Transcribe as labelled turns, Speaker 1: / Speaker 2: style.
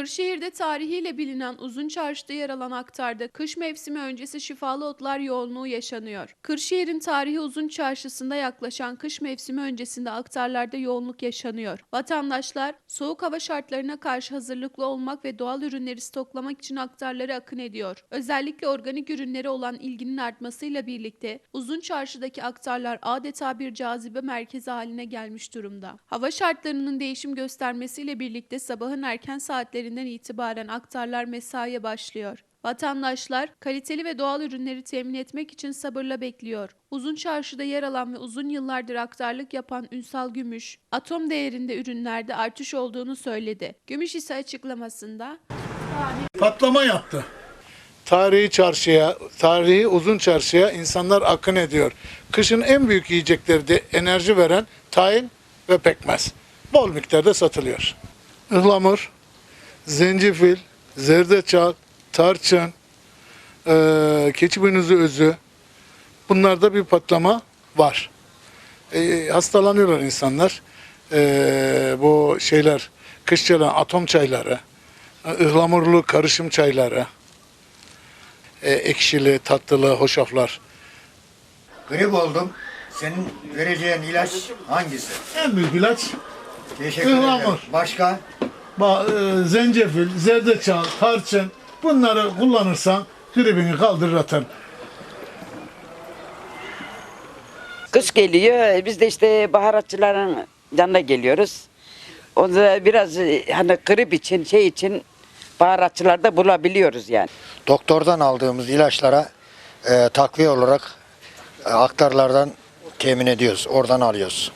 Speaker 1: Kırşehir'de tarihiyle bilinen Uzun Çarşı'da yer alan aktarda kış mevsimi öncesi şifalı otlar yoğunluğu yaşanıyor. Kırşehir'in tarihi Uzun Çarşısı'nda yaklaşan kış mevsimi öncesinde aktarlarda yoğunluk yaşanıyor. Vatandaşlar soğuk hava şartlarına karşı hazırlıklı olmak ve doğal ürünleri stoklamak için aktarlara akın ediyor. Özellikle organik ürünlere olan ilginin artmasıyla birlikte Uzun Çarşı'daki aktarlar adeta bir cazibe merkezi haline gelmiş durumda. Hava şartlarının değişim göstermesiyle birlikte sabahın erken saatlerinden itibaren aktarlar mesaiye başlıyor. Vatandaşlar kaliteli ve doğal ürünleri temin etmek için sabırla bekliyor. Uzun Çarşı'da yer alan ve uzun yıllardır aktarlık yapan Ünsal Gümüş, atom değerinde ürünlerde artış olduğunu söyledi. Gümüş ise açıklamasında
Speaker 2: patlama yaptı.
Speaker 3: Tarihi çarşıya, tarihi uzun çarşıya insanlar akın ediyor. Kışın en büyük yiyecekleri de enerji veren tahin ve pekmez. Bol miktarda satılıyor. Ihlamur, zencefil, zerdeçal, tarçın, eee keçi boynuzu özü. Bunlarda bir patlama var. E, hastalanıyorlar insanlar. E, bu şeyler, kış çayları, atom çayları, ıhlamurlu karışım çayları, e, ekşili, tatlılı, hoşaflar.
Speaker 4: Grip oldum. Senin vereceğin ilaç hangisi?
Speaker 2: En büyük ilaç
Speaker 4: Teşekkür
Speaker 2: Ihlamur.
Speaker 4: ederim. Başka?
Speaker 2: Ba- e, zencefil, zerdeçal, tarçın bunları kullanırsan gribini kaldırır atar.
Speaker 5: Kış geliyor. Biz de işte baharatçıların yanına geliyoruz. Onda biraz e, hani grip için şey için baharatçılarda bulabiliyoruz yani.
Speaker 4: Doktordan aldığımız ilaçlara e, takviye olarak e, aktarlardan temin ediyoruz. Oradan alıyoruz.